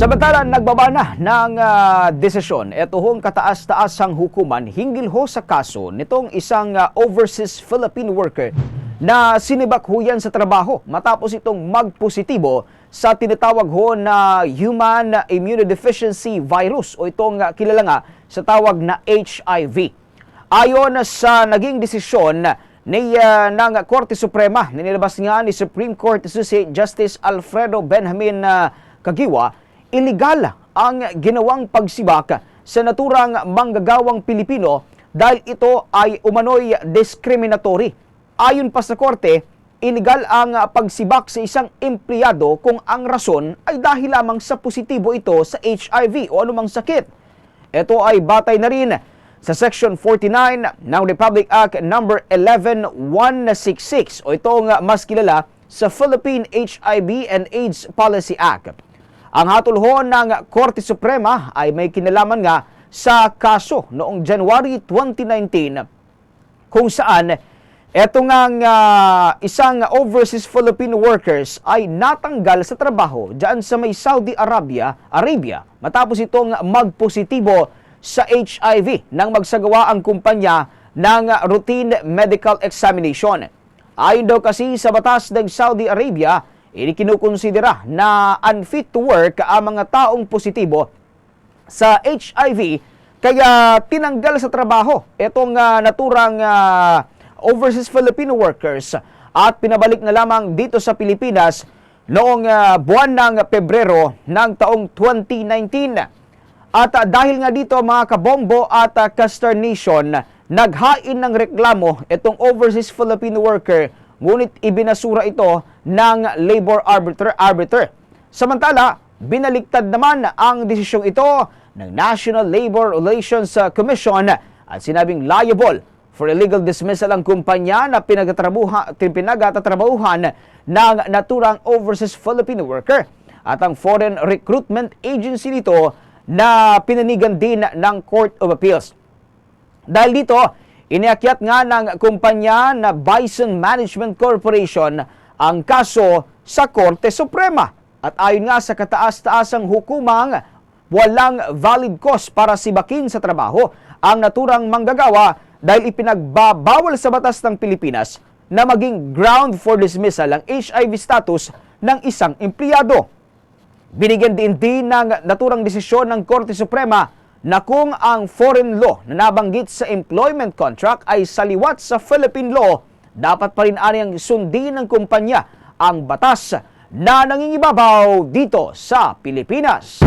Samantala, nagbaba na ng ah, desisyon ito hong kataas-taasang hukuman hinggil ho sa kaso nitong isang ah, overseas Philippine worker na sinibak ho yan sa trabaho matapos itong magpositibo sa tinatawag ho na human immunodeficiency virus o itong ah, kilala nga sa tawag na HIV. Ayon sa naging desisyon ni ah, ng Korte Suprema, ninilabas nga ni Supreme Court Associate Justice Alfredo Benjamin ah, Kagiwa, iligal ang ginawang pagsibak sa naturang manggagawang Pilipino dahil ito ay umano'y discriminatory. Ayon pa sa korte, iligal ang pagsibak sa isang empleyado kung ang rason ay dahil lamang sa positibo ito sa HIV o anumang sakit. Ito ay batay na rin sa Section 49 ng Republic Act No. 11166 o itong mas kilala sa Philippine HIV and AIDS Policy Act. Ang hatol ho ng Korte Suprema ay may kinalaman nga sa kaso noong January 2019 kung saan eto nga isang overseas Filipino workers ay natanggal sa trabaho diyan sa may Saudi Arabia, Arabia matapos itong magpositibo sa HIV nang magsagawa ang kumpanya ng routine medical examination. Ayon daw kasi sa batas ng Saudi Arabia, inikinukonsidera na unfit to work ang mga taong positibo sa HIV kaya tinanggal sa trabaho itong ah, naturang ah, overseas Filipino workers at pinabalik na lamang dito sa Pilipinas noong ah, buwan ng Pebrero ng taong 2019. At ah, dahil nga dito mga kabombo at uh, Castor Nation, naghain ng reklamo itong overseas Filipino worker ngunit ibinasura ito ng labor arbiter. arbiter. Samantala, binaliktad naman ang desisyong ito ng National Labor Relations Commission at sinabing liable for illegal dismissal ang kumpanya na pinagtatrabuha, pinagtatrabahuhan ng naturang overseas Filipino worker at ang foreign recruitment agency nito na pinanigan din ng Court of Appeals. Dahil dito, iniakyat nga ng kumpanya na Bison Management Corporation ang kaso sa Korte Suprema. At ayon nga sa kataas-taasang hukumang, walang valid cause para sibakin sa trabaho ang naturang manggagawa dahil ipinagbabawal sa batas ng Pilipinas na maging ground for dismissal ang HIV status ng isang empleyado. Binigyan din din ng naturang desisyon ng Korte Suprema na kung ang foreign law na nabanggit sa employment contract ay saliwat sa Philippine law, dapat pa rin aniyang sundin ng kumpanya ang batas na nangingibabaw dito sa Pilipinas.